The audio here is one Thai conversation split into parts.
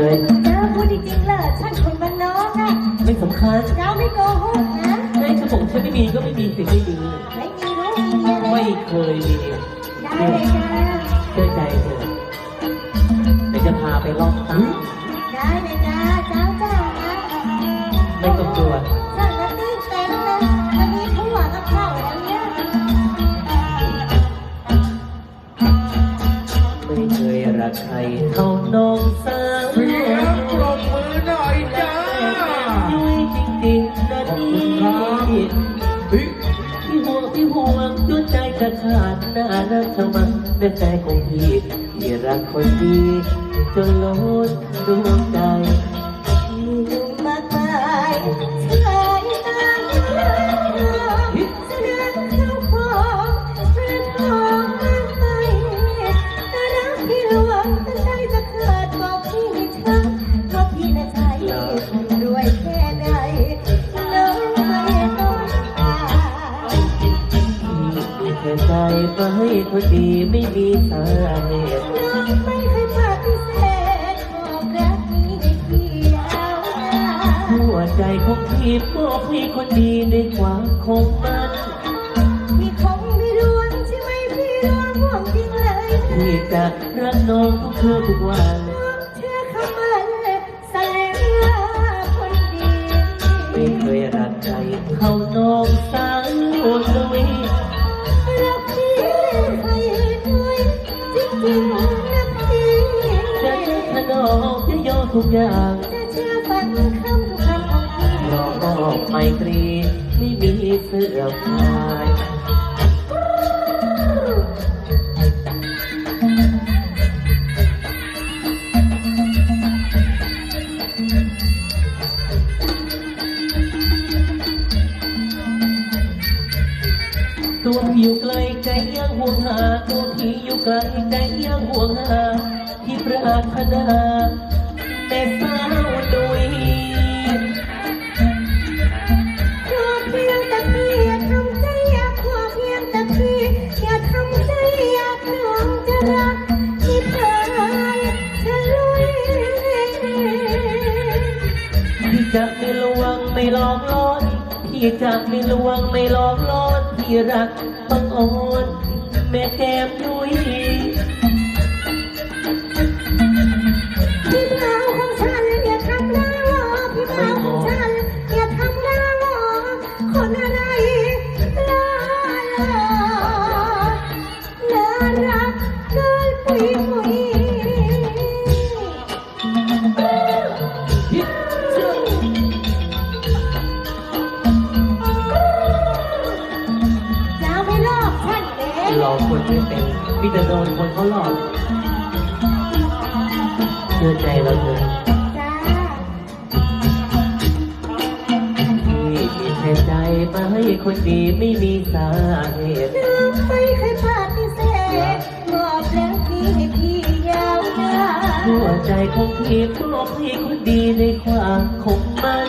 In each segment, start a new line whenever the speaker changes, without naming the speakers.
เลย
เจ้าพูดจริงๆเลยฉันคนบ้านนอกนะ
ไม่สำคัญ
เจ้าไม่โกหกนะ
ไม่กระบอกฉันไม่มีก็ไม่มีสิ่งไม่มี
ไม่มีรู้มีเมียเล
ไม่
ย
เคยมี
ได้เลยจ้า
เชื่อใจเถอะเดี๋ยวจะพาไปลองตั้ง
ได้เลยจ้าเจ้าจ้า
ไม่ต้องกลัว
ฉันน่ะตื่นเต้นนะวันนี้ผัวกับเขาแล้วเนี่ย
ไม่เคยรักใครเท่าน้องสาว
จ้า
ด้วยจริงๆนะนี่
เฮ้ย
พี่ห่วงพี่ห่วงจนใจจะขาดน่ารักท่ามันใจของพี่ที่รักคนดีจนล้นดวงใจ
มีหนุ่มมากมาย ค่
ใจไปให้คนดีไม่มีสาเหตุ
น้องไม่เคยปฏิเสธบอกรักนี้ให้พี่ยาวนาน
หัวใจของพี่มอบให้คนดีด้วยความคงมั่น
พี่คงไม่รู้ใช่ไหมพี่รวงห่วงจริงเลย
พี่จะรักน้องทุกคืนทุกวัน
เชื่อคำมันสลงคนดี
ไม่เคยรักใครเท่าน้อง อมจะยอมทุกอย่าง
จะเชื่อฟังคำคำของพี่
รอบอกไมตรีไม่มีเสื่อมคลายตัวพี่อยู่ไกลใจยังห่วงหาตัวพี่อยู่ไกลใจยังห่วงหา ที่ปรารถนาแต่สาวดุย
ขอเพียงแต่พี่อย่าทำใจอยากขอเพียงแต่พี่อย่าทำใจอยากน้องจะรักที่เธอจะลุย
พี่จะไม่ลวงไม่หลอกล่อนพี่จะไม่ลวงไม่หลอกล่อนพี่รักบังอ่อนแม่แก้มยุย
หลอก
คนไม่เป็นพี่จะโดนคนเขาหลอกเชื่อใจเราเถอะ
จ้า
พี่มีแค่ใจมาให้คนดีไม่มีสาเหตุ
น้องไม่เคยปฏิเสธมอบแล้วพี่ให้พี่ยาวนาน
หัวใจของพี่มอบให้คนดีในความคงมัน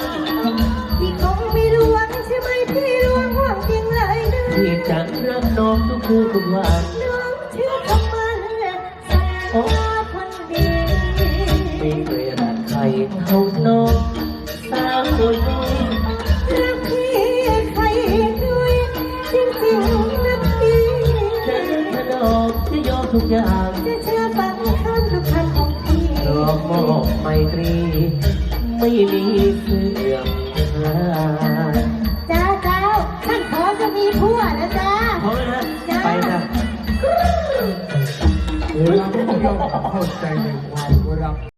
พี่คงไม่รู้ว่าใช่ไหมพี่รู้ว่าห่วงจริงเลยนะ
พี่จะรัก น้องทุกคืนทุกวัน
น้องเชื่อคำมันแสนว่าคนดี
ไม่เคยรักใครเท่าน้องสาวคนน้อย
รักพี่ใครด้วยจริงๆนะพี่
จะนึกถนอมจะยอมทุกอย่าง
จะเชื่อฟังคำทุกคำของพี่
รอมอบไมตรีไม่มีเสื่อมคลา
เรา
ต้อ
งยอมเข้าใจในความรัก